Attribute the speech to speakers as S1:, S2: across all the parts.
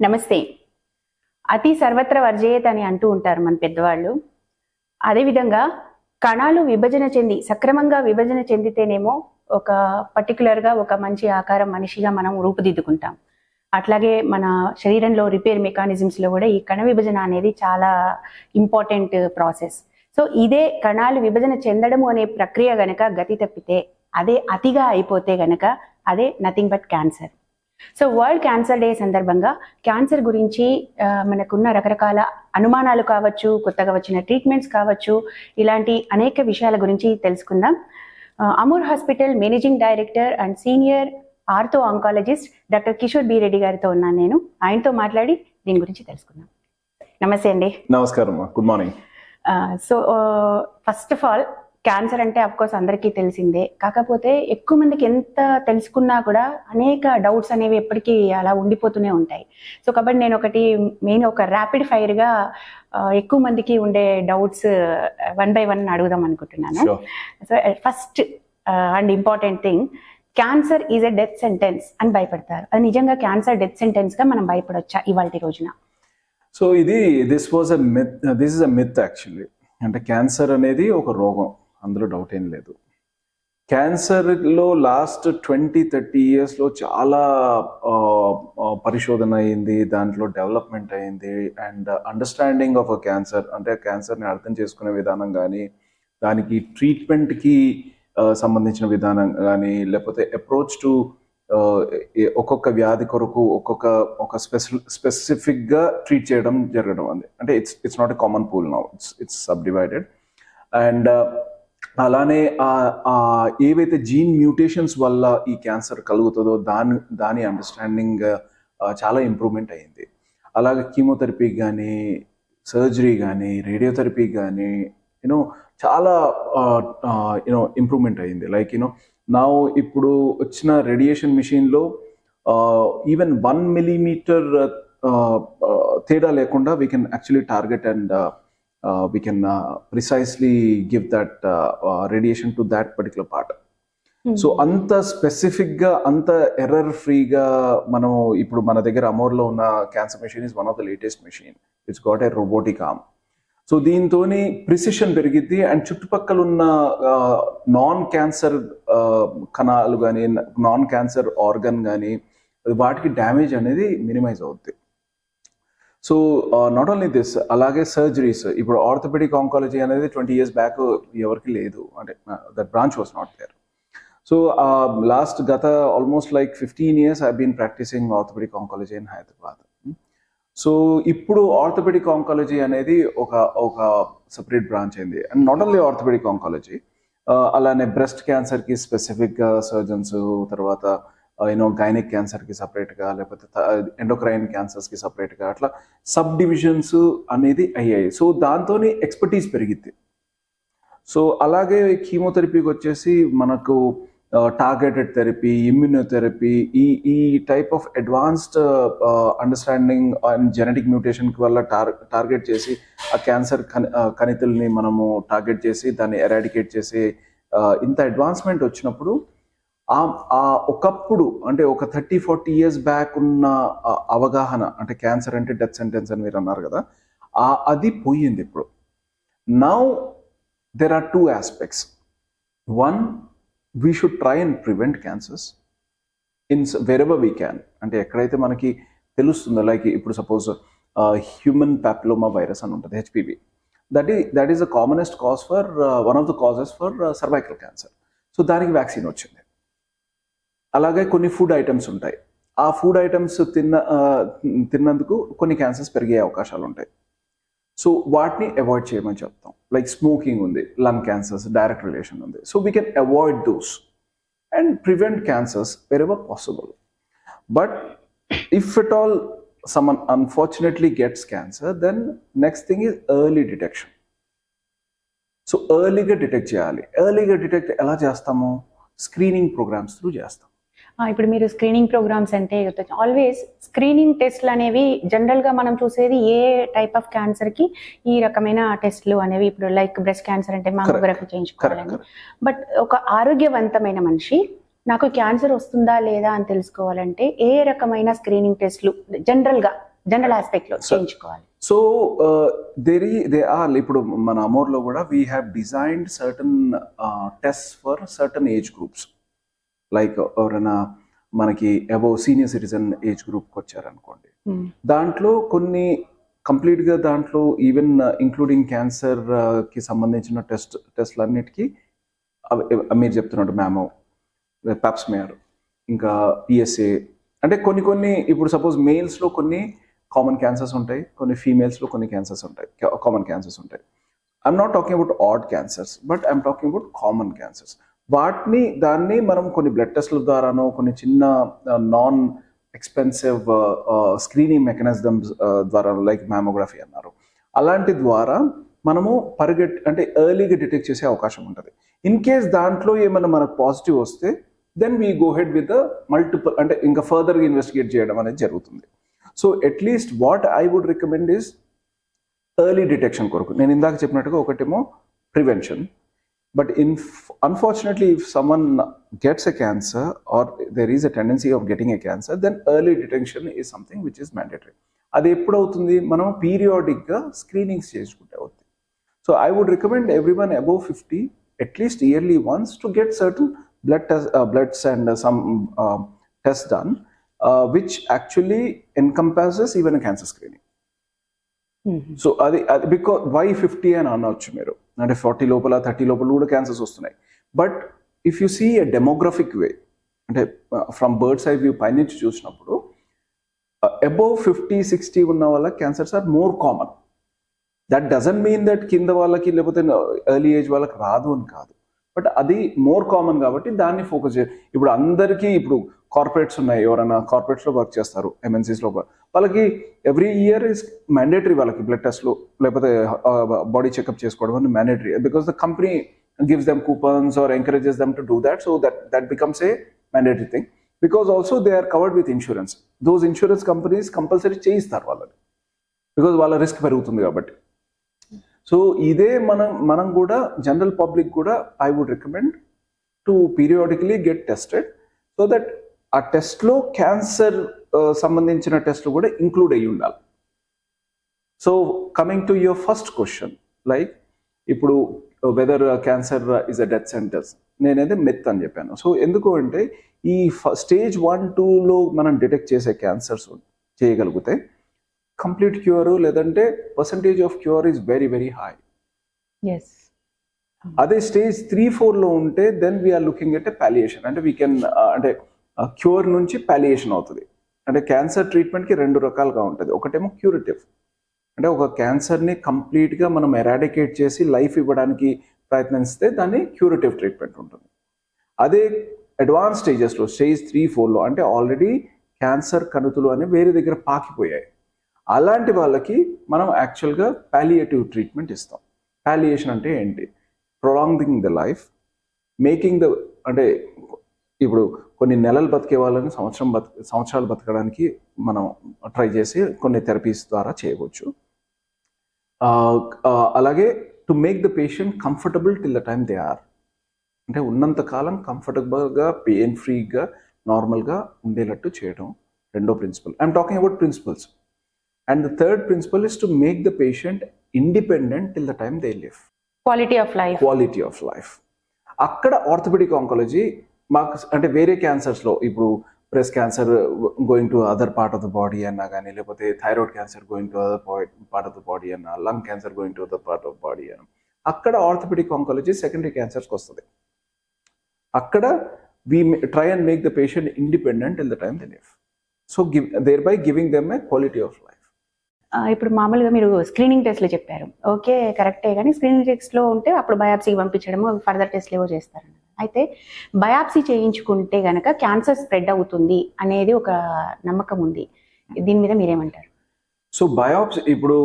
S1: నమస్తే. అతి సర్వత్ర వర్జేయత్ అని అంటూ ఉంటారు మన పెద్దవాళ్ళు. అదేవిధంగా కణాలు విభజన చెంది సక్రమంగా విభజన చెందితేనేమో ఒక పర్టికులర్గా ఒక మంచి ఆకారం మనిషిగా మనం రూపుదిద్దుకుంటాం. అట్లాగే మన శరీరంలో రిపేర్ మెకానిజమ్స్లో కూడా ఈ కణ విభజన అనేది చాలా ఇంపార్టెంట్ ప్రాసెస్ సో ఇదే కణాలు విభజన చెందడము అనే ప్రక్రియ గనక గతి తప్పితే అదే అతిగా అయిపోతే గనక అదే nothing but cancer so world cancer day సందర్భంగా క్యాన్సర్ గురించి మనకున్న రకరకాల అనుమానాలు కావచ్చు కొత్తగా వచ్చిన ట్రీట్మెంట్స్ కావచ్చు ఇలాంటి అనేక విషయాల గురించి తెలుసుకుందాం. Amor hospital managing director and senior ortho oncologist doctor Kishore B Reddy గారితో ఉన్నాను నేను. ఆయనతో మాట్లాడి దీని గురించి తెలుసుకుందాం. నమస్తే అండి.
S2: నమస్కారం good morning
S1: so first of all cancer అంటే అఫ్ కోర్స్ అందరికీ తెలిసిందే. కాకపోతే ఎక్కువ మందికి ఎంత తెలుసుకున్నా కూడా అనేక డౌట్స్ అనేవి ఎప్పటికీ అలా ఉండిపోతూనే ఉంటాయి. సో కాబట్టి నేను ఒకటి మెయిన్ ఒక ర్యాపిడ్ ఫైర్గా ఎక్కువ మందికి ఉండే డౌట్స్ వన్ బై వన్ అడుగుదాం అనుకుంటున్నాను. So first and important thing cancer is a death sentence అని భయపడతారు. అది నిజంగా క్యాన్సర్ డెత్ సెంటెన్స్గా మనం భయపడొచ్చా ఇవాళ రోజున?
S2: సో ఇది this was a myth this is a myth actually అంటే క్యాన్సర్ అనేది ఒక రోగం. అందులో డౌట్ ఏం లేదు. క్యాన్సర్లో లాస్ట్ ట్వంటీ థర్టీ ఇయర్స్లో చాలా పరిశోధన అయింది దాంట్లో డెవలప్మెంట్ అయింది and understanding of a cancer అంటే క్యాన్సర్ని అర్థం చేసుకునే విధానం కానీ దానికి ట్రీట్మెంట్కి సంబంధించిన విధానం కానీ లేకపోతే అప్రోచ్ టు ఒక్కొక్క వ్యాధి కొరకు ఒక్కొక్క ఒక స్పెసి స్పెసిఫిక్గా ట్రీట్ చేయడం జరగడం అంది అంటే it's it's not a common pool now it's it's subdivided and అలానే ఆ- ఏవైతే జీన్ మ్యూటేషన్స్ వల్ల ఈ క్యాన్సర్ కలుగుతుందో దాని దాని అండర్స్టాండింగ్ చాలా ఇంప్రూవ్మెంట్ అయ్యింది అలాగే కీమోథెరపీ కానీ సర్జరీ కానీ రేడియోథెరపీ కానీ యూనో చాలా యూనో ఇంప్రూవ్మెంట్ అయ్యింది లైక్ యూనో నా ఇప్పుడు వచ్చిన రేడియేషన్ మిషన్లో ఈవెన్ వన్ మిలీమీటర్ తేడా లేకుండా we can actually target and we can precisely give that radiation to that particular part so అంత స్పెసిఫిక్గా అంత ఎర్రర్ ఫ్రీగా మనం ఇప్పుడు మన దగ్గర అమోర్లో ఉన్న cancer machine is one of the latest machine it's got a robotic arm so దీంతో ప్రిసిషన్ పెరిగిద్ది అండ్ చుట్టుపక్కల ఉన్న నాన్ క్యాన్సర్ కణాలు కానీ నాన్ క్యాన్సర్ ఆర్గన్ కానీ వాటికి డ్యామేజ్ అనేది మినిమైజ్ అవుద్ది. సో నాట్ ఓన్లీ దిస్ అలాగే సర్జరీస్ ఇప్పుడు ఆర్థోపెడిక్ ఆంకాలజీ అనేది ట్వంటీ ఇయర్స్ బ్యాక్ ఎవరికి లేదు. అంటే that branch was not there so last గత almost like fifteen years I been practising orthopaedic oncology in Hyderabad so ఇప్పుడు ఆర్థోపెడిక్ ఆంకాలజీ అనేది ఒక ఒక సపరేట్ బ్రాంచ్ అయింది. And not only orthopaedic oncology అలానే బ్రెస్ట్ క్యాన్సర్కి స్పెసిఫిక్గా సర్జన్స్ తర్వాత యూనో గైనిక్ క్యాన్సర్కి సపరేట్గా లేకపోతే ఎండోక్రైన్ క్యాన్సర్స్కి సపరేట్గా అట్లా సబ్ డివిజన్స్ అనేది అయ్యాయి. సో దాంతో ఎక్స్పర్టీస్ పెరిగింది సో అలాగే కీమోథెరపీకి వచ్చేసి మనకు టార్గెటెడ్ థెరపీ ఇమ్యూనోథెరపీ ఈ ఈ type of advanced understanding and genetic మ్యూటేషన్కి వల్ల టార్ టార్గెట్ చేసి ఆ క్యాన్సర్ uh, కణితుల్ని మనము టార్గెట్ చేసి దాన్ని ఎరాడికేట్ చేసి uh, ఇంత అడ్వాన్స్మెంట్ వచ్చినప్పుడు ఆ ఒకప్పుడు అంటే ఒక థర్టీ ఫార్టీ ఇయర్స్ బ్యాక్ ఉన్న అవగాహన అంటే క్యాన్సర్ అంటే డెత్ సెంటెన్స్ అని మీరు అన్నారు కదా ఆ అది పోయింది ఇప్పుడు. Now there are two aspects one we should try and prevent cancers in s- we can అంటే ఎక్కడైతే మనకి తెలుస్తుందో లైక్ ఇప్పుడు సపోజ్ హ్యూమన్ ప్యాప్లోమా వైరస్ అని ఉంటుంది హెచ్పివి దట్ ఈ that is the commonest cause for one of the causes for cervical cancer so దానికి vaccine వచ్చింది. అలాగే కొన్ని ఫుడ్ ఐటమ్స్ ఉంటాయి. ఆ ఫుడ్ ఐటమ్స్ తిన్న తిన్నందుకు కొన్ని క్యాన్సర్స్ పెరిగే అవకాశాలు ఉంటాయి. సో వాటిని అవాయిడ్ చేయమని చెప్తాం. లైక్ స్మోకింగ్ ఉంది లంగ్ క్యాన్సర్స్ డైరెక్ట్ రిలేషన్ ఉంది. So we can avoid those and prevent cancers wherever possible but if it all somebody unfortunately gets cancer then next thing is early detection so ఎర్లీగా detect చేయాలి. ఎర్లీగా detect ఎలా చేస్తాము? Screening programmes through చేస్తాం.
S1: ఇప్పుడు మీరు screening programmes అంటే always screening టెస్ట్లు అనేవి జనరల్గా మనం చూసేది ఏ టైప్ ఆఫ్ క్యాన్సర్కి ఈ రకమైన టెస్ట్లు అనేవి ఇప్పుడు లైక్ బ్రెస్ట్ క్యాన్సర్ అంటే మామోగ్రఫీ చేయించుకోవాలని. బట్ ఒక ఆరోగ్యవంతమైన మనిషి నాకు క్యాన్సర్ వస్తుందా లేదా అని తెలుసుకోవాలంటే ఏ రకమైన స్క్రీనింగ్ టెస్ట్లు జనరల్గా జనరల్ ఆస్పెక్ట్లో చేయించుకోవాలి.
S2: సో దేర్ దే ఆర్ ఇప్పుడు మన అమోర్లో కూడా we have designed certain test for certain age groups like ఎవరైనా మనకి అబౌవ్ సీనియర్ సిటిజన్ ఏజ్ గ్రూప్కి వచ్చారనుకోండి. దాంట్లో కొన్ని కంప్లీట్గా దాంట్లో ఈవెన్ ఇంక్లూడింగ్ క్యాన్సర్కి సంబంధించిన టెస్ట్ టెస్ట్లన్నిటికీ అవి- అవి మీరు చెప్తున్నట్టు మ్యామో పాప్స్మేయర్ ఇంకా పిఎస్ఏ అంటే కొన్ని కొన్ని ఇప్పుడు సపోజ్ మేల్స్లో కొన్ని కామన్ క్యాన్సర్స్ ఉంటాయి కొన్ని ఫీమేల్స్లో కొన్ని క్యాన్సర్స్ ఉంటాయి కామన్ క్యాన్సర్స్ ఉంటాయి. I'm not talking about odd cancers but I'm talking about common cancers. వాటిని దాన్ని మనం కొన్ని బ్లడ్ టెస్ట్ల ద్వారానో కొన్ని చిన్న నాన్ ఎక్స్పెన్సివ్ స్క్రీనింగ్ మెకానిజమ్స్ ద్వారా లైక్ మ్యామోగ్రఫీ అన్నారు. అలాంటి ద్వారా మనము పరిగెట్ అంటే ఎర్లీగా డిటెక్ట్ చేసే అవకాశం ఉంటుంది. ఇన్ కేస్ దాంట్లో ఏమైనా మనకు పాజిటివ్ వస్తే then we go ahead with multiple అంటే ఇంకా ఫర్దర్గా ఇన్వెస్టిగేట్ చేయడం అనేది జరుగుతుంది. So at least what I would recommend is early detection కొరకు. నేను ఇందాక చెప్పినట్టుగా ఒకటేమో prevention But in unfortunately if someone gets a cancer or there is a tendency of getting a cancer then early detection is something which is mandatory అది ఎప్పుడు అవుతుంది మనం పీరియాడిక్గా screenings చేసుకుంటే అవుతుంది so I would recommend everyone above fifty at least yearly once to get certain blood test, uh, bloods and uh, some uh, tests done, uh, which actually encompasses even a cancer screening. So అది అది because why fifty అని అనవచ్చు మీరు అంటే forty లోపల thirty లోపల కూడా cancers వస్తున్నాయి. But if you see a demographic way అంటే ఫ్రమ్ బర్డ్స్ ఐ వ్యూ పైనుంచి చూసినప్పుడు అబౌవ్ ఫిఫ్టీ సిక్స్టీ ఉన్న వాళ్ళ cancers are more common that doesn't mean that కింద వాళ్ళకి లేకపోతే uh, ఎర్లీ ఏజ్ వాళ్ళకి రాదు అని కాదు. బట్ అది మోర్ కామన్ కాబట్టి దాన్ని ఫోకస్ చేయాలి ఇప్పుడు అందరికీ ఇప్పుడు కార్పొరేట్స్ ఉన్నాయి ఎవరైనా కార్పొరేట్స్లో వర్క్ చేస్తారు ఎంఎన్సీస్లో వాళ్ళకి ఎవ్రీ ఇయర్ ఇస్ మ్యాండేటరీ వాళ్ళకి బ్లడ్ టెస్ట్లు లేకపోతే బాడీ చెకప్ చేసుకోవడం అని mandatory. Because the company gives them coupons or encourages them to do that so that that becomes a mandatory thing because also they are covered with insurance those insurance companies compulsory చేయిస్తారు వాళ్ళని. Because వాళ్ళ risk పెరుగుతుంది కాబట్టి. So ఇదే మనం మనం కూడా general public కూడా I would recommend to periodically get tested so that ఆ టెస్ట్లో క్యాన్సర్ uh, సంబంధించిన టెస్ట్లు కూడా ఇంక్లూడ్ అయ్యి ఉండాలి. So coming to your first question like ఇప్పుడు whether cancer is a death sentence నేనైతే మెత్ అని చెప్పాను. సో ఎందుకు అంటే ఈ స్టేజ్ వన్ టూలో మనం డిటెక్ట్ చేసే క్యాన్సర్స్ చేయగలిగితే కంప్లీట్ క్యూర్ లేదంటే percentage of cure is very very high
S1: yes
S2: అదే స్టేజ్ త్రీ ఫోర్లో ఉంటే then we're looking at a palliation అంటే వీ కెన్ అంటే క్యూర్ నుంచి పాలియేషన్ అవుతుంది. అంటే క్యాన్సర్ ట్రీట్మెంట్కి రెండు రకాలుగా ఉంటుంది. ఒకటేమో క్యూరిటివ్ అంటే ఒక క్యాన్సర్ని కంప్లీట్గా మనం ఎరాడికేట్ చేసి లైఫ్ ఇవ్వడానికి ప్రయత్నిస్తే దాన్ని క్యూరిటివ్ ట్రీట్మెంట్ ఉంటుంది. అదే అడ్వాన్స్ స్టేజెస్లో స్టేజ్ త్రీ ఫోర్లో అంటే ఆల్రెడీ క్యాన్సర్ కణుతులు అని వేరే దగ్గర పాకిపోయాయి. అలాంటి వాళ్ళకి మనం యాక్చువల్గా పాలియేటివ్ ట్రీట్మెంట్ ఇస్తాం. పాలియేషన్ అంటే ఏంటి? Prolonging the life making the అంటే ఇప్పుడు కొన్ని నెలలు బతికే వాళ్ళని సంవత్సరం బత సంవత్సరాలు బతకడానికి మనం ట్రై చేసి కొన్ని థెరపీస్ ద్వారా చేయవచ్చు. అలాగే to make the patient comfortable till the time they are అంటే ఉన్నంత కాలం కంఫర్టబుల్గా పెయిన్ ఫ్రీగా నార్మల్గా ఉండేటట్టు చేయడం రెండో principle I'm talking about principles and the third principle is to make the patient independent till the time they live
S1: quality of life
S2: quality of life అక్కడ orthopedic oncology మాకు అంటే వేరే క్యాన్సర్స్లో ఇప్పుడు breast cancer going to other part of the body అన్నా కానీ లేకపోతే thyroid cancer going to other part of the body అన్నా lung cancer going to other part of body అన్న అక్కడ ఆర్థోపెడిక్ ఆంకాలజీ సెకండరీ క్యాన్సర్స్కి వస్తుంది. అక్కడ we try and make the patient independent in the time the live so give thereby giving them a quality of life
S1: ఇప్పుడు మామూలుగా మీరు screening టెస్ట్లు చెప్పారు. ఓకే కరెక్టే కానీ స్క్రీనింగ్ టెస్ట్లో ఉంటే అప్పుడు బయాప్సీకి పంపించడము ఫర్దర్ టెస్ట్లు ఏవో చేస్తారు అయితే బయాప్సీ చేయించుకుంటే కనుక క్యాన్సర్ స్ప్రెడ్ అవుతుంది అనేది ఒక నమ్మకం ఉంది. దీని మీద మీరేమంటారు?
S2: సో బయాప్సీ ఇప్పుడు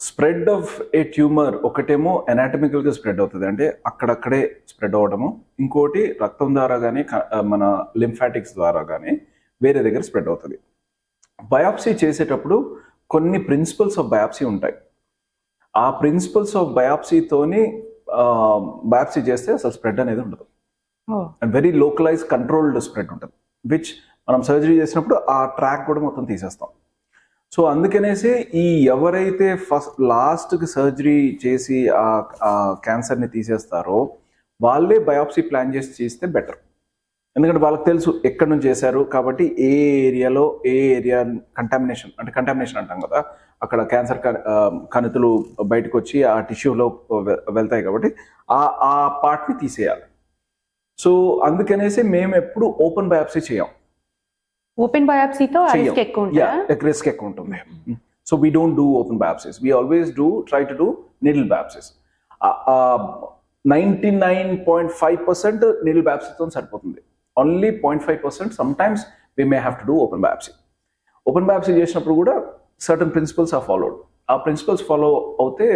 S2: స్ప్రెడ్ ఆఫ్ ఏ ట్యూమర్ ఒకటేమో ఎనాటమికల్గా స్ప్రెడ్ అవుతుంది. అంటే అక్కడక్కడే స్ప్రెడ్ అవ్వడము ఇంకోటి రక్తం ద్వారా కానీ మన లింఫాటిక్స్ ద్వారా కానీ వేరే దగ్గర స్ప్రెడ్ అవుతుంది. బయాప్సీ చేసేటప్పుడు కొన్ని ప్రిన్సిపల్స్ ఆఫ్ బయాప్సీ ఉంటాయి. ఆ ప్రిన్సిపల్స్ ఆఫ్ బయాప్సీతోని బయాప్సీ చేస్తే అసలు స్ప్రెడ్ అనేది ఉండదు. And very localize controlled spread ఉంటుంది. విచ్ మనం సర్జరీ చేసినప్పుడు ఆ ట్రాక్ కూడా మొత్తం తీసేస్తాం. సో అందుకనేసి ఈ ఎవరైతే ఫస్ట్ లాస్ట్కి సర్జరీ చేసి ఆ ఆ క్యాన్సర్ని తీసేస్తారో వాళ్ళే బయాప్సీ ప్లాన్ చేసి చేస్తే బెటర్ ఎందుకంటే వాళ్ళకి తెలుసు ఎక్కడి నుంచి చేశారు కాబట్టి ఏ ఏరియాలో ఏ ఏరియా కంటామినేషన్ అంటే కంటామినేషన్ అంటాం కదా. అక్కడ క్యాన్సర్ కణితులు బయటకు వచ్చి ఆ టిష్యూలో వెళ్తాయి కాబట్టి ఆ ఆ పార్ట్ని తీసేయాలి. సో అందుకనేసి మేము ఎప్పుడు ఓపెన్ బయాప్సీ చేయం.
S1: ఓపెన్ బయాప్సీతో. రిస్క్ ఎక్కువ ఉంటుందా?
S2: రిస్క్ ఎక్కువ ఉంటుంది. So we don't do open biopsies we always do try to do needle biopsies ninety nine point five percent needle బయాప్సీతో సరిపోతుంది. Only point five percent sometimes we may have to do open biopsy open biopsy చేసినప్పుడు కూడా certain principles are followed ఆ principles follow అవుతే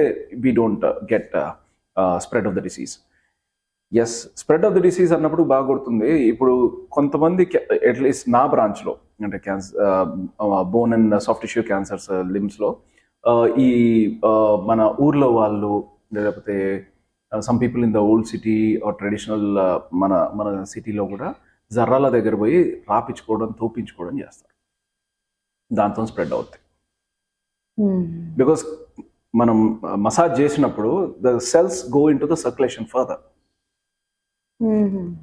S2: we don't get spread of the disease yes spread of the disease అన్నప్పుడు బాగా గుర్తుంది. ఇప్పుడు కొంతమంది at least నా బ్రాంచ్లో అంటే cancer bone and soft tissue cancers లిమ్స్లో ఈ uh, మన ఊర్లో వాళ్ళు లేకపోతే some people in the old city or traditional మన మన సిటీలో కూడా జర్రాల దగ్గర పోయి రాపించుకోవడం తోపించుకోవడం చేస్తారు. దాంతో స్ప్రెడ్ అవుతాయి బికాస్ మనం మసాజ్ చేసినప్పుడు the cells go into the circulation further.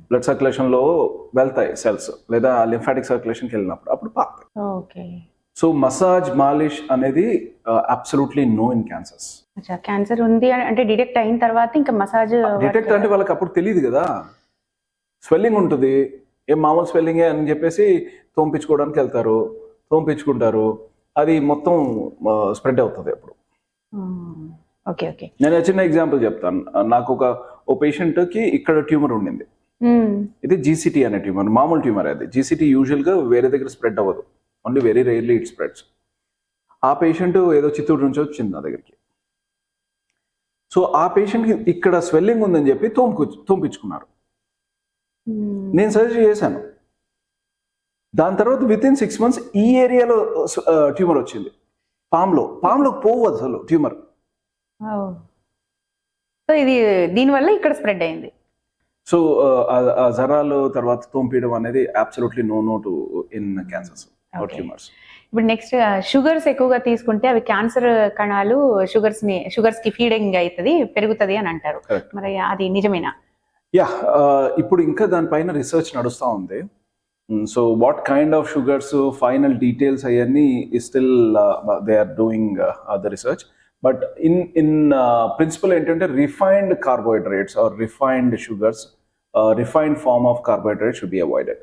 S2: Blood సర్క్యులేషన్లో వెళ్తాయి సెల్స్ లేదా లింఫాటిక్ సర్క్యులేషన్కి వెళ్ళినప్పుడు అప్పుడు పాకుతాయి. సో మసాజ్ మాలిష్ అనేది absolutely no in
S1: cancers cancer ఉంది అంటే డిటెక్ట్ అయిన తర్వాత ఇంకా మసాజ్
S2: డిటెక్ట్ అంటే వాళ్ళకి అప్పుడు తెలియదు కదా. స్వెల్లింగ్ ఉంటుంది ఏం మామూలు స్వెల్లింగే అని చెప్పేసి తోంపించుకోవడానికి వెళ్తారు తోంపించుకుంటారు. అది మొత్తం స్ప్రెడ్ అవుతుంది అప్పుడు.
S1: Okay okay.
S2: నేను చిన్న ఎగ్జాంపుల్ చెప్తాను. నాకు ఒక ఓ patient కి ఇక్కడ ట్యూమర్ ఉండింది. ఇది జీసీటీ అనే ట్యూమర్ మామూలు ట్యూమర్ అది. జీసీటీ గా వేరే దగ్గర స్ప్రెడ్ అవ్వదు. Only very rarely it spreads ఆ పేషెంట్ ఏదో చిత్తూరు నుంచి వచ్చింది నా దగ్గరికి. సో ఆ పేషెంట్కి ఇక్కడ స్వెల్లింగ్ ఉందని చెప్పి తోంపు తోంపించుకున్నారు. నేను సర్జరీ చేశాను. దాని తర్వాత విత్ ఇన్ సిక్స్ మంత్స్ ఈ ఏరియాలో ట్యూమర్ వచ్చింది. పామ్లో పామ్లో పోవు అసలు ట్యూమర్
S1: సో ఇది దీనివల్ల ఇక్కడ స్ప్రెడ్ అయింది.
S2: సో జరాలు తర్వాత తోంపియడం అనేది absolutely no no to in
S1: cancers.
S2: Tumours
S1: ఇప్పుడు నెక్స్ట్ షుగర్స్ ఎక్కువగా తీసుకుంటే అవి క్యాన్సర్ కణాలు షుగర్స్ని షుగర్స్కి ఫీడింగ్ అవుతుంది పెరుగుతుంది అని అంటారు. మరి అది నిజమేనా?
S2: యా ఇప్పుడు ఇంకా దానిపైన రీసెర్చ్ నడుస్తూ ఉంది. So what kind of sugars final details అవన్నీ still they are doing the research but in in principle ఏంటంటే refined carbohydrates or refined sugars refined form of carbohydrate should be avoided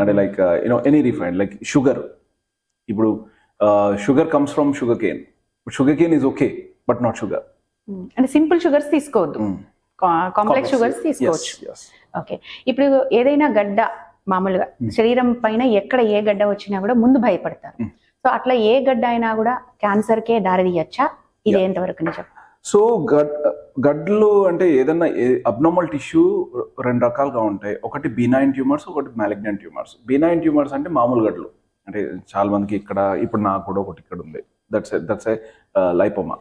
S2: అంటే like you know any refined like sugar ఇప్పుడు sugar comes from sugar cane sugar cane is okay but not sugar
S1: Hmm. అంటే simple sugars తీసుకోవద్దు. Complex sugars తీసుకోవచ్చు. Okay ఇప్పుడు ఏదైనా గడ్డ మామూలుగా
S2: Hmm.
S1: శరీరం పైన ఎక్కడ ఏ గడ్డ వచ్చినా కూడా ముందు భయపడతారు.
S2: Hmm.
S1: సో అట్లా ఏ గడ్డ అయినా కూడా క్యాన్సర్ కే దారి తీయచ్చా ఇది ఎంతవరకు నిజం?
S2: సో గడ్ గడ్లు అంటే ఏదన్నా అబ్నార్మల్ టిష్యూ రెండు రకాలుగా ఉంటాయి. ఒకటి బినైన్ ట్యూమర్స్ ఒకటి మ్యాలిగ్నెంట్ ట్యూమర్స్ బినైన్ ట్యూమర్స్ అంటే మామూలు గడ్లు. అంటే చాలా మందికి ఇక్కడ ఇప్పుడు నాకు కూడా ఒకటి ఇక్కడ ఉంది. That's that's a lipoma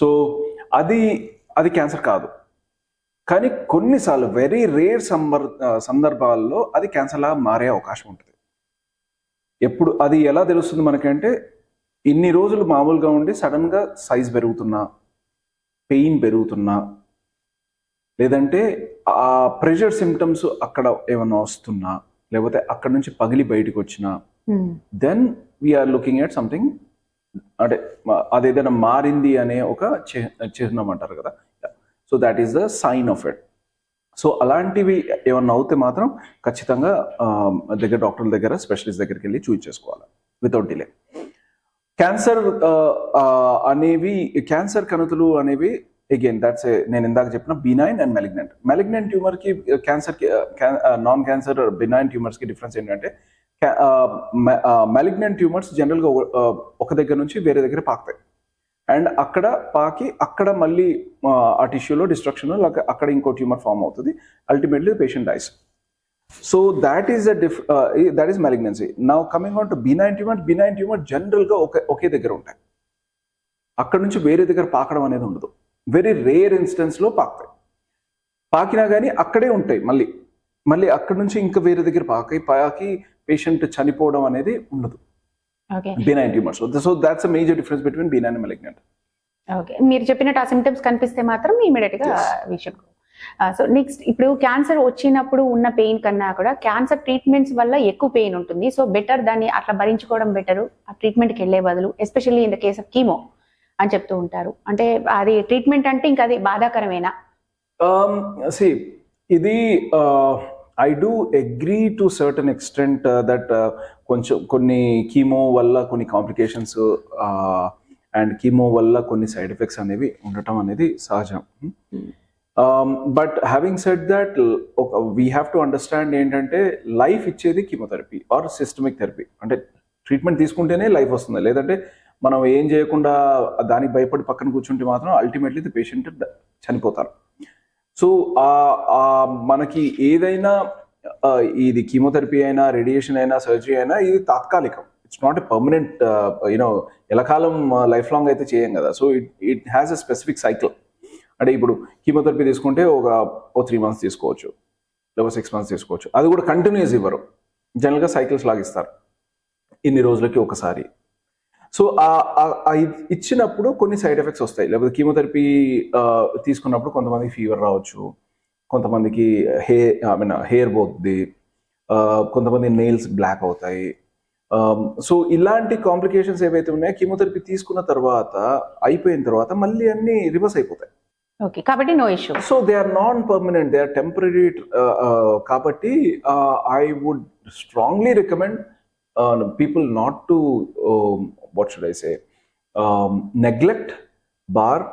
S2: so అది అది క్యాన్సర్ కాదు. కానీ కొన్నిసార్లు వెరీ రేర్ సంబర్ సందర్భాల్లో అది క్యాన్సర్ లాగా మారే అవకాశం ఉంటుంది ఎప్పుడు అది ఎలా తెలుస్తుంది మనకంటే ఇన్ని రోజులు మామూలుగా ఉండి సడన్గా సైజ్ పెరుగుతున్నా పెయిన్ పెరుగుతున్నా లేదంటే ఆ ప్రెషర్ సిమ్టమ్స్ అక్కడ ఏమైనా వస్తున్నా లేకపోతే అక్కడ నుంచి పగిలి బయటకు వచ్చినా. Then we're looking at something అంటే అదేదైనా మారింది అనే ఒక చిహ్- చిహ్నం అంటారు కదా so that is the sign of it so అలాంటివి ఏమన్నా అవుతే మాత్రం ఖచ్చితంగా దగ్గర డాక్టర్ల దగ్గర స్పెషలిస్ట్ దగ్గరికి వెళ్ళి చూపించేసుకోవాలి వితౌట్ డిలే. క్యాన్సర్ అనేవి క్యాన్సర్ కణుతులు అనేవి అగైన్ దాట్స్ నేను ఇందాక చెప్పిన బినైన్ అండ్ మెలిగ్నెంట్ మెలిగ్నెంట్ ట్యూమర్కి క్యాన్సర్కి నాన్ క్యాన్సర్ బినైన్ ట్యూమర్స్కి డిఫరెన్స్ ఏంటంటే మెలిగ్నెంట్ ట్యూమర్స్ జనరల్గా ఒక- ఒక దగ్గర నుంచి వేరే దగ్గర పాకుతాయి. అండ్ అక్కడ పాకి అక్కడ మళ్ళీ ఆ టిష్యూలో డిస్ట్రక్షన్ అక్కడ ఇంకో ట్యూమర్ ఫామ్ అవుతుంది. Ultimately patient dies so that is diff that is malignancy నా coming on to benign tumour benign tumour జనరల్గా ఒకే ఒకే దగ్గర ఉంటాయి. అక్కడ నుంచి వేరే దగ్గర పాకడం అనేది ఉండదు. Very rare ఇన్స్టెన్స్లో పాకుతాయి. పాకినా కానీ అక్కడే ఉంటాయి మళ్ళీ. మళ్ళీ అక్కడ నుంచి ఇంకా వేరే దగ్గర పాకి పాకి పేషెంట్ చనిపోవడం అనేది ఉండదు. Okay so that's a major difference between benign and malignant.
S1: Okay మీరు చెప్పినట్టు ఆ సిమ్టమ్స్ కనిపిస్తే మాత్రం ఇమీడియట్గా విషయం సో నెక్స్ట్ ఇప్పుడు క్యాన్సర్ వచ్చినప్పుడు ఉన్న పెయిన్ కన్నా కూడా క్యాన్సర్ ట్రీట్మెంట్స్ వల్ల ఎక్కువ పెయిన్ ఉంటుంది. సో బెటర్ దాన్ని అట్లా భరించుకోవడం బెటర్ ఆ ట్రీట్మెంట్కి వెళ్ళే బదులు especially in the case of chemo అని చెప్తూ ఉంటారు. అంటే అది ట్రీట్మెంట్ అంటే ఇంకా అది బాధాకరమేనా?
S2: Um, ఇది I do agree to certain extent that కొంచెం కొన్ని కీమో వల్ల కొన్ని కాంప్లికేషన్స్ అండ్ కీమో వల్ల కొన్ని సైడ్ ఎఫెక్ట్స్ అనేవి ఉండటం అనేది సహజం. బట్ హ్యావింగ్ సెట్ దట్ ఒక వీ హ్యావ్ టు అండర్స్టాండ్ ఏంటంటే లైఫ్ ఇచ్చేది కీమోథెరపీ ఆర్ సిస్టమిక్ థెరపీ అంటే ట్రీట్మెంట్ తీసుకుంటేనే లైఫ్ వస్తుంది. లేదంటే మనం ఏం చేయకుండా దానికి భయపడి పక్కన కూర్చుంటే మాత్రం అల్టిమేట్లీ ది పేషెంట్ చనిపోతారు. సో మనకి ఏదైనా ఇది కీమోథెరపీ అయినా రేడియేషన్ అయినా సర్జరీ అయినా ఇది తాత్కాలికం. It's not a permanent you know ఎలకాలం life long అయితే చేయం కదా. So it it has a specific cycle అంటే ఇప్పుడు కీమోథెరపీ తీసుకుంటే ఒక ఓ త్రీ మంత్స్ తీసుకోవచ్చు. లేదా సిక్స్ మంత్స్ తీసుకోవచ్చు. అది కూడా కంటిన్యూస్ ఇవ్వరు. జనరల్గా సైకిల్స్ లాగిస్తారు. ఇన్ని రోజులకి ఒకసారి. సో ఇచ్చినప్పుడు కొన్ని సైడ్ ఎఫెక్ట్స్ వస్తాయి. లేకపోతే కీమోథెరపీ తీసుకున్నప్పుడు కొంతమందికి ఫీవర్ రావచ్చు. కొంతమందికి హెయిర్ ఐ మీన్ హెయిర్ పోతుంది. కొంతమంది నెయిల్స్ బ్లాక్ అవుతాయి. సో ఇలాంటి కాంప్లికేషన్స్ ఏవైతే ఉన్నాయో కీమోథెరపీ తీసుకున్న తర్వాత అయిపోయిన తర్వాత మళ్ళీ అన్ని రివర్స్ అయిపోతాయి.
S1: ఓకే. కాబట్టి no issue.
S2: So they are non permanent they are temporary కాబట్టి I would strongly recommend people not to what should I say neglect bar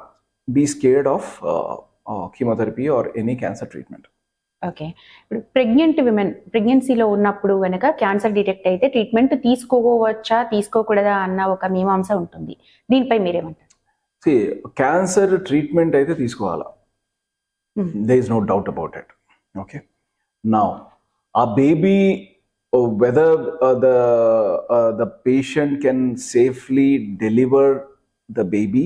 S2: be scared of chemotherapy or any cancer treatment
S1: okay ఇప్పుడు pregnant women ప్రెగ్నెన్సీలో ఉన్నప్పుడు కనుక cancer detect అయితే treatment తీసుకోవచ్చా తీసుకోకూడదా అన్న ఒక మీమాంస ఉంటుంది. దీనిపై మీరేమంటారు?
S2: క్యాన్సర్ ట్రీట్మెంట్ అయితే తీసుకోవాలా. There is no doubt about it okay నా ఆ baby whether the the patient can safely deliver the baby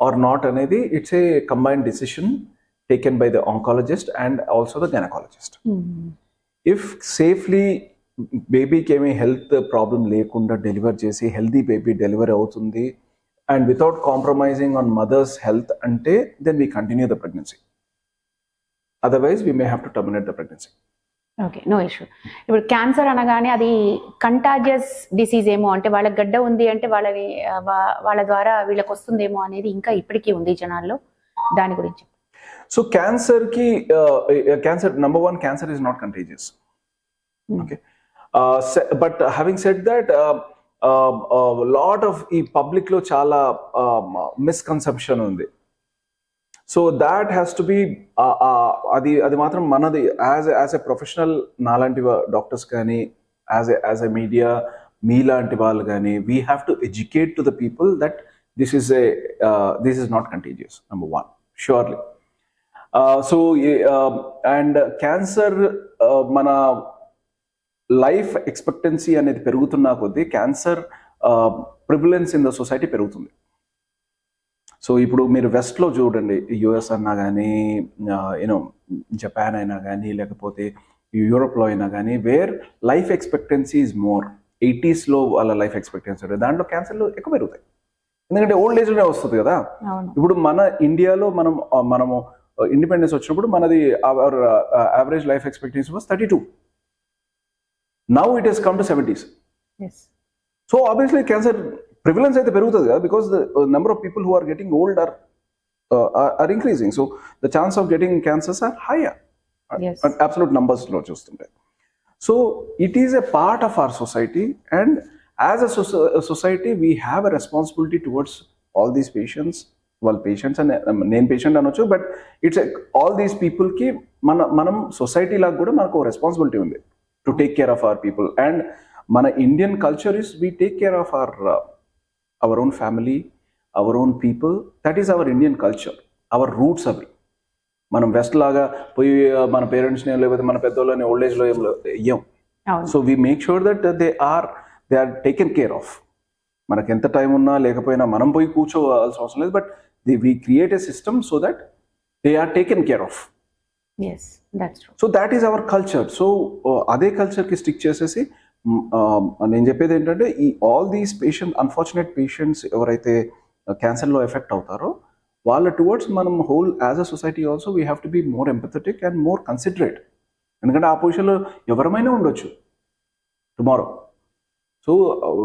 S2: or not అనేది it's a combined decision taken by the oncologist and also the gynaecologist if safely బేబీకి ఏమీ health problem లేకుండా deliver చేసి healthy baby delivery అవుతుంది and without compromising on mother's health అంటే then we continue the pregnancy otherwise we may have to terminate the pregnancy
S1: okay no issue ఇప్పుడు cancer అనగానే అది contagious disease ఏమో అంటే వాళ్ళకి గడ్డ ఉంది అంటే వాళ్ళని వాళ్ళ ద్వారా వీళ్ళకి వస్తుందేమో అనేది ఇంకా ఇప్పటికీ ఉంది జనాల్లో. దాని గురించి
S2: సో క్యాన్సర్కి cancer number one cancer is not
S1: contagious.
S2: Okay but having said that lot of ఈ పబ్లిక్లో చాలా మిస్కన్సెప్షన్ ఉంది. So that has to be అది అది మాత్రం మనది యాజ్ యాజ్ ఎ ప్రొఫెషనల్ నాలాంటి డాక్టర్స్ కానీ as a as a media మీలాంటి వాళ్ళు కానీ we have to educate to the people that this is a this is not continuous number one surely so and cancer మన life expectancy అనేది పెరుగుతున్న కొద్దీ cancer prevalence in the society పెరుగుతుంది. So ఇప్పుడు మీరు వెస్ట్లో చూడండి యుఎస్ అన్నా కానీ యూనో జపాన్ అయినా కానీ లేకపోతే యూరోప్లో అయినా కానీ where life expectancy is more ఎయిటీస్లో వాళ్ళ లైఫ్ ఎక్స్పెక్టెన్సీ ఉంటుంది దాంట్లో క్యాన్సర్లు ఎక్కువ పెరుగుతాయి. ఎందుకంటే ఓల్డ్ ఏజ్లోనే వస్తుంది కదా. ఇప్పుడు మన ఇండియాలో మనం మనము ఇండిపెండెన్స్ వచ్చినప్పుడు మనది our average life expectancy was thirty two now it has come to
S1: seventies
S2: so obviously cancer prevalence అయితే పెరుగుతుంది కదా because the number of people who are getting old are are increasing so the chance of getting cancers are
S1: higher.
S2: Absolute నంబర్స్లో చూస్తుంటే so it is a part of our society and as a society we have a responsibility towards all these patients వాళ్ళ patients అని నేను patient అనొచ్చు but it's all these పీపుల్కి మన మనం society లాగా కూడా మనకు రెస్పాన్సిబిలిటీ ఉంది. To take care of our people and మన Indian culture is we take care of our our own family our own people that is our Indian culture our roots అవి. మనం వెస్ట్ లాగా పోయి మన పేరెంట్స్ని లేకపోతే మన పెద్దోళ్ళని ఓల్డ్ ఏజ్లో ఏం ఇయ్యం so we make sure that they are they are taken care of మనకి ఎంత టైం ఉన్నా లేకపోయినా మనం పోయి కూర్చోవాల్సిన అవసరం లేదు but the we create a system so that they
S1: are taken care
S2: of so that is our culture so అదే కల్చర్కి స్టిక్ చేసేసి నేను చెప్పేది ఏంటంటే ఈ all these patient unfortunate patients ఎవరైతే క్యాన్సర్లో ఎఫెక్ట్ అవుతారో వాళ్ళ టువర్డ్స్ మనం whole as a society also we have to be more empathetic and more considerate ఎందుకంటే ఆ పొజిషన్లో ఎవరమైనా ఉండొచ్చు. Tomorrow so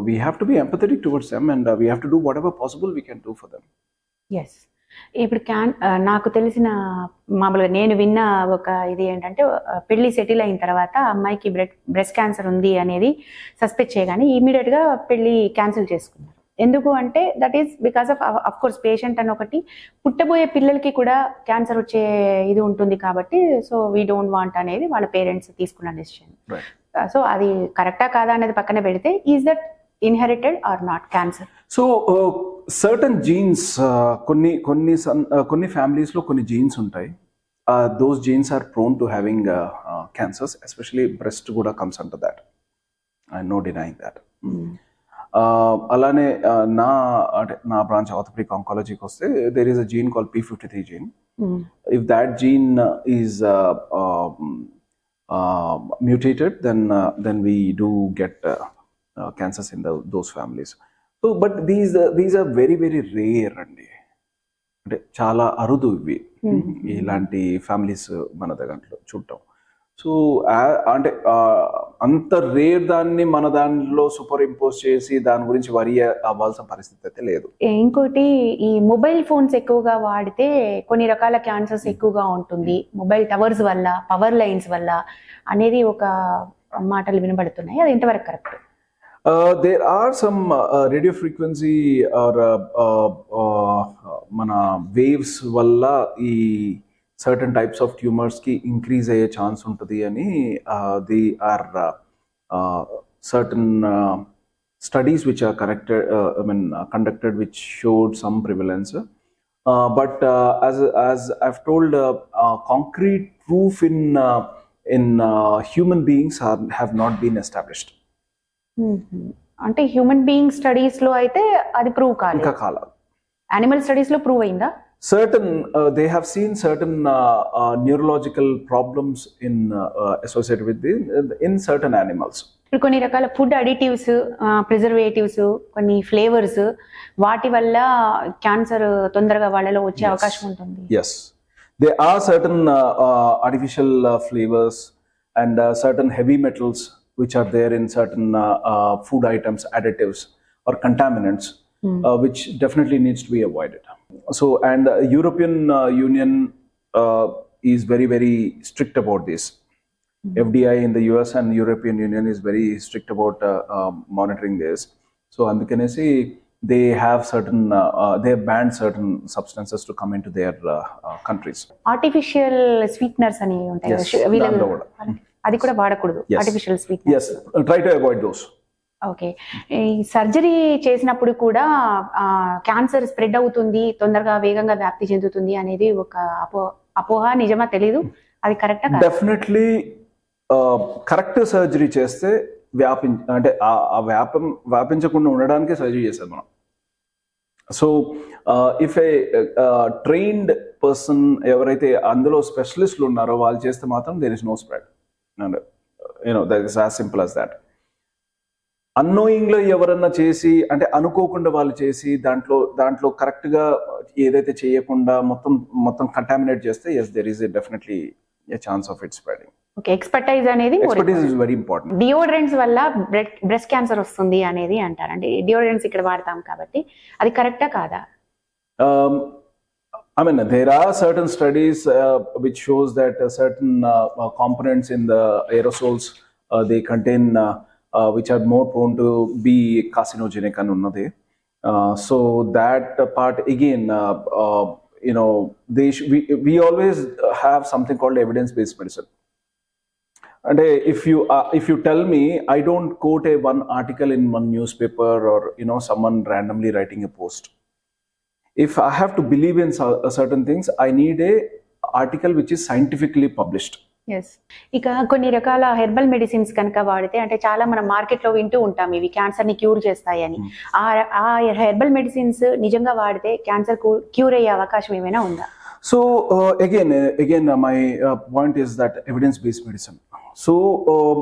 S2: we have to be empathetic towards them and we have to do whatever possible we can do for them
S1: yes ఇప్పుడు can నాకు తెలిసిన మామూలుగా నేను విన్న ఒక ఇది ఏంటంటే పెళ్ళి సెటిల్ అయిన తర్వాత అమ్మాయికి బ్రెడ్ బ్రెస్ట్ క్యాన్సర్ ఉంది అనేది సస్పెక్ట్ చేయగానే ఇమీడియట్గా పెళ్ళి క్యాన్సిల్ చేసుకున్నారు ఎందుకు అంటే that is because of of course patient అని ఒకటి పుట్టబోయే పిల్లలకి కూడా క్యాన్సర్ వచ్చే ఇది ఉంటుంది కాబట్టి సో వీ డోంట్ వాంట్ అనేది వాళ్ళ పేరెంట్స్ తీసుకున్న డెసిషన్. సో అది కరెక్టా కాదా అనేది పక్కన పెడితే is that inherited or not cancer
S2: so certain genes కొన్ని కొన్ని సం- uh, కొన్ని ఫ్యామిలీస్లో కొన్ని జీన్స్ ఉంటాయి. Those genes are prone to having cancers especially breast కూడా కమ్స్ అంటర్ that I know denying that అలానే uh, నా అంటే నా బ్రాంచ్ ఆర్థోపెడిక్ ఆంకాలజీకి వస్తే there is a gene call P fifty three gene if that gene uh, is uh, um, uh, mutated, then uh, cancers in the, those families. So, but these uh, these are very very rare అండి. అంటే చాలా అరుదు ఇవి ఇలాంటి families మన దగ్గర చూడటం. So అంటే అంత రేర్ దాన్ని మన దానిలో సూపర్ ఇంపోజ్ చేసి దాని గురించి వరి అవ్వాల్సిన పరిస్థితి అయితే లేదు.
S1: ఇంకోటి ఈ మొబైల్ ఫోన్స్ ఎక్కువగా వాడితే కొన్ని రకాల క్యాన్సర్స్ ఎక్కువగా ఉంటుంది. మొబైల్ టవర్స్ వల్ల పవర్ లైన్స్ వల్ల అనేది ఒక మాటలు వినబడుతున్నాయి. అది ఎంతవరకు
S2: correct there are some uh, radio frequency or uh, uh, uh, మన వేవ్స్ వల్ల ఈ సర్టన్ టైప్స్ ఆఫ్ ట్యూమర్స్ కి ఇంక్రీజ్ అయ్యే ఛాన్స్ ఉంటుంది అని there are certain studies which are corrected I mean conducted which showed some prevalence but as as I've told concrete proof in in human beings have not been established
S1: అంటే human being స్టడీస్లో అయితే అది prove కాలేదు.
S2: ఇంకా
S1: కాలేదు. Animal స్టడీస్లో prove అయిందా?
S2: Certain they have seen certain neurological problems in associate with the in certain animals
S1: కొన్ని రకాల ఫుడ్ అడిటివ్స్ ప్రిజర్వేటివ్స్ కొన్ని ఫ్లేవర్స్ వాటి వల్ల క్యాన్సర్ తొందరగా వాళ్ళలో వచ్చే అవకాశం ఉంటుంది.
S2: Yes they are certain artificial flavours and certain heavy metals which are there in certain uh, uh, food items, additives, or contaminants, mm. which definitely needs to be avoided. So, and the European Union is very, very strict about this. Mm. FDI in the US and European Union is very strict about um, monitoring this. So, and can I say they have certain uh, uh, they have banned certain substances to come into their uh, countries
S1: artificial sweeteners
S2: yes,
S1: అది కూడా వాడకూడదు.
S2: Artificial uh, try to avoid those.
S1: Okay. ఈ surgery చేసినప్పుడు కూడా cancer spread అవుతుంది తొందరగా వేగంగా వ్యాప్తి చెందుతుంది అనేది ఒక అపో అపోహ నిజమా తెలీదు. అది కరెక్టా
S2: డెఫినెట్లీ కరెక్ట్ సర్జరీ చేస్తే వ్యాపి అంటే ఆ- ఆ వ్యాపం వ్యాపించకుండా ఉండడానికే సర్జరీ చేసేది మనం. So if a trained person ఎవరైతే అందులో స్పెషలిస్టులు ఉన్నారో వాళ్ళు చేస్తే మాత్రం there is no spread and you know that is as simple as that అన్నోయింగ్లో ఎవరన్నా చేసి అంటే అనుకోకుండా వాళ్ళు చేసి దాంట్లో దాంట్లో కరెక్ట్గా ఏదైతే చేయకుండా మొత్తం మొత్తం కంటామినేట్ చేస్తే yes there is definitely a chance of it spreading
S1: okay expertise అనేది
S2: expertise is very important
S1: deodorants వల్ల బ్రెస్ట్ క్యాన్సర్ వస్తుంది అనేది అంటారు. అంటే డియోడ్రెంట్స్ ఇక్కడ వాడతాం కాబట్టి అది కరెక్టా కాదా?
S2: Um, I mean, there are certain studies uh, which shows that uh, certain uh, uh, components in the aerosols they contain which are more prone to be carcinogenic and unnade. So that part again, you know, they we we always have something called evidence-based medicine. And if you uh, if you tell me, I don't quote a one article in one newspaper or you know someone randomly writing a post if I have to believe in cer- uh, certain things, I need a article which is scientifically published.
S1: Yes ఇక కొన్ని రకాల herbal medicines కనుక వాడితే అంటే చాలా మనం market లో వింటూ ఉంటాం ఇవి క్యాన్సర్ ని క్యూర్ చేస్తాయి అని ఆ ఆ హెర్బల్ మెడిసిన్స్ నిజంగా వాడితే క్యాన్సర్ క్యూర్ అయ్యే అవకాశం ఏమైనా ఉందా
S2: So uh, again, uh, again, uh, my uh, point is that evidence-based medicine. So um,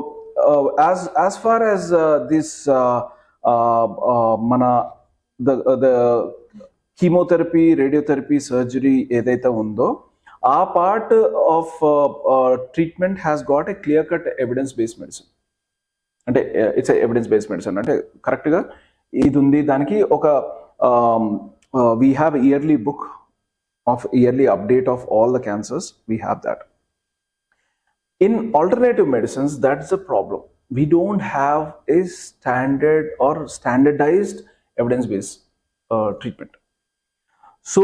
S2: uh, as as chemotherapy radiotherapy surgery ఏదైతే ఉందో ఆ part of treatment has got a clear cut evidence based medicine అంటే it's evidence based medicine అంటే కరెక్ట్గా ఇది ఉంది దానికి ఒక um, we have yearly book of yearly update of all the cancers we have that in alternative medicines that's the problem. We don't have a standard or standardized evidence based uh, treatment. So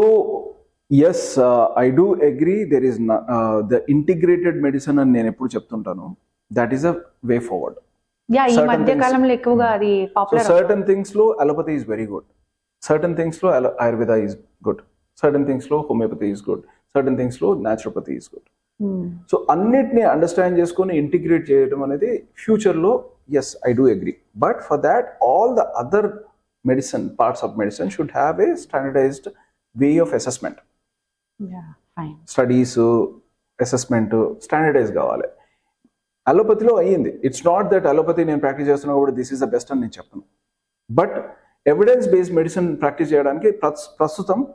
S2: yes uh, i do agree there is no, uh, the integrated medicine అని నేను ఎప్పుడు చెప్తుంటాను that is a way forward
S1: యా ఈ
S2: Certain
S1: మధ్య
S2: things-
S1: కాలంలో ఎక్కువగా అది
S2: so
S1: పాపులర్
S2: certain things లో allopathy is very good certain things లో ayurveda is good certain things లో homeopathy is good certain things లో naturopathy is good సో అన్నిటిని అండర్స్టాండ్ చేసుకొని ఇంటిగ్రేట్ చేయడం అనేది ఫ్యూచర్లో yes I do agree but for that all the other medicine parts of medicine should have a standardised way of
S1: assessment
S2: studies assessment standardise కావాలి. అలోపతిలో అయ్యింది. It's not that allopathy నేను practice చేస్తున్నా కూడా దిస్ ఈస్ ద బెస్ట్ అని నేను చెప్పను. But evidence based medicine practice చేయడానికి ప్రస్- ప్రస్తుతం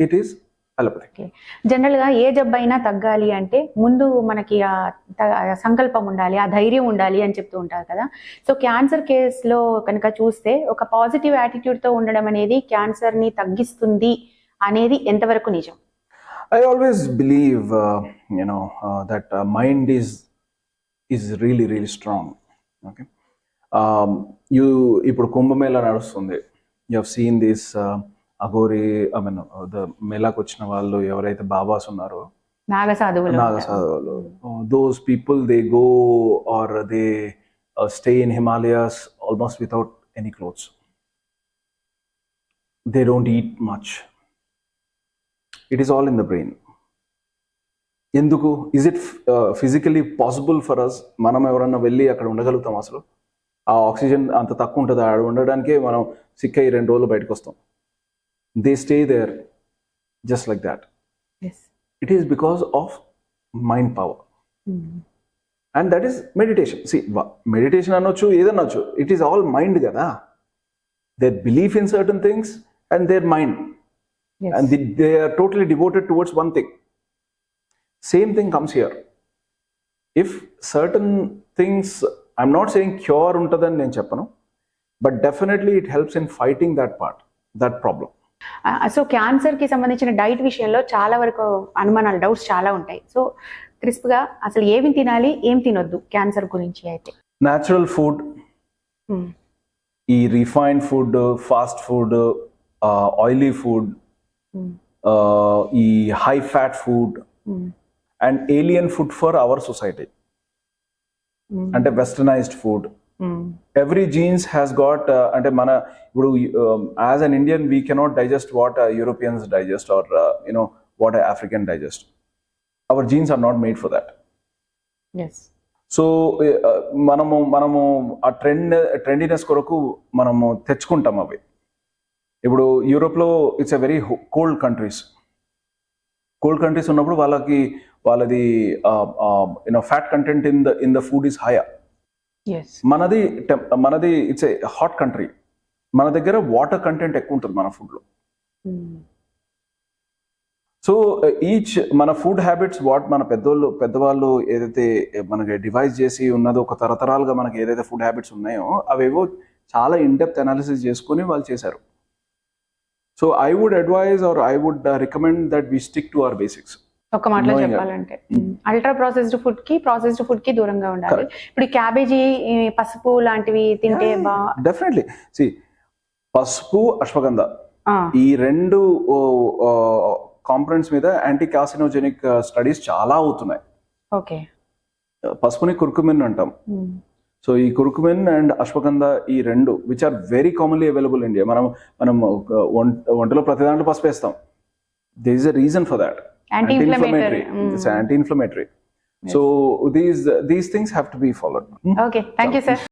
S2: ఇట్ ఈస్ అలోపతి
S1: జనరల్గా ఏ జబ్బు అయినా తగ్గాలి అంటే ముందు మనకి ఆ సంకల్పం ఉండాలి ఆ ధైర్యం ఉండాలి అని చెప్తూ ఉంటారు కదా. సో క్యాన్సర్ కేసులో కనుక చూస్తే ఒక పాజిటివ్ యాటిట్యూడ్తో ఉండడం అనేది క్యాన్సర్ని తగ్గిస్తుంది అనేది ఎంతవరకు నిజం?
S2: I always believe, you know, uh, that uh, mind is is really really strong. Okay, um, you ఇప్పుడు కుంభమేళ నడుస్తుంది. You have seen this Aghori I mean the మేళాకు వచ్చిన వాళ్ళు ఎవరైతే బాబాస్ ఉన్నారో
S1: నాగ సాధువులు
S2: నాగ సాధువులు those people they go or they stay in Himalayas almost without any clothes they don't eat much it is all in the brain ఎందుకు? Is it physically possible for us మనం ఎవరన్నా వెళ్ళి అక్కడ ఉండగలుగుతాం అసలు? ఆ ఆక్సిజన్ అంత తక్కువ ఉంటుంది ఆడ ఉండడానికే మనం సిక్ అయ్యి రెండు రోజులు బయటకు వస్తాం. They stay there just like that
S1: Yes.
S2: it is because of mind power. And that is meditation. See wa- meditation అనొచ్చు ఏదనొచ్చు. It is all mind కదా. Their belief in certain things and their mind.
S1: Yes.
S2: and they, they are totally devoted towards one thing same thing comes here if certain things i'm not saying cure ఉంటుందని నేను చెప్పను but definitely it helps in fighting that part that problem
S1: so క్యాన్సర్కి సంబంధించిన diet విషయంలో చాలా వరకు అనుమానాలు doubts చాలా ఉంటాయి సో క్రిస్ప్గా అసలు ఏమి తినాలి ఏం తినొద్దు క్యాన్సర్ గురించి అయితే
S2: natural food
S1: Hmm.
S2: ఈ refined food fast food oily food
S1: Hmm.
S2: ఈ high fat food
S1: Hmm.
S2: And alien food for our society
S1: Hmm.
S2: అంటే westernised food
S1: Hmm.
S2: Every genes has got అంటే మన ఇప్పుడు as an Indian we cannot digest what Europeans digest or you know what African digest our genes are not made for
S1: that
S2: Yes. So మనము మనము ఆ trend ట్రెండీనెస్ కొరకు మనము తెచ్చుకుంటాం అవి ఇప్పుడు యూరోప్లో it's a very cold countries cold countries ఉన్నప్పుడు వాళ్ళకి వాళ్ళది you know fat content in the in the food is
S1: Yes.
S2: మనది మనది ఇట్స్ ఏ హాట్ కంట్రీ మన దగ్గర వాటర్ కంటెంట్ ఎక్కువ ఉంటుంది మన ఫుడ్లో. సో ఈచ్ మన ఫుడ్ హ్యాబిట్స్ వాట్ మన పెద్దోళ్ళు పెద్దవాళ్ళు ఏదైతే మనకి డివైస్ చేసి ఉన్నదో ఒక తరతరాలుగా మనకి ఏదైతే ఫుడ్ హ్యాబిట్స్ ఉన్నాయో అవేవో చాలా ఇన్డెప్త్ అనాలిసిస్ చేసుకొని వాళ్ళు చేశారు. So I would advise or I would recommend that we stick to our basics
S1: ఒక మాటలో. చెప్పాలంటే. అల్ట్రా ప్రాసెస్డ్ ఫుడ్కి ప్రాసెస్డ్ ఫుడ్కి దూరంగా ఉండాలి. ఇప్పుడు క్యాబేజీ పసుపు లాంటివి తింటే
S2: డెఫినెట్లీ సి పసుపు అశ్వగంధ ఈ రెండు కాంపనెంట్స్ మీద యాంటీ కాసినోజెనిక్ స్టడీస్ చాలా అవుతున్నాయి.
S1: ఓకే.
S2: పసుపుని కుర్కుమిన్ అంటాం.
S1: Hmm.
S2: సో ఈ కురుకుమిన్ అండ్ అశ్వగంధ ఈ రెండు which are very commonly available India మనం మనం వంటలో ప్రతి దాంట్లో పసుపు వేస్తాం. This a reason for that
S1: anti inflammatory
S2: it's anti inflammatory so these these things have to be followed
S1: okay thank you sir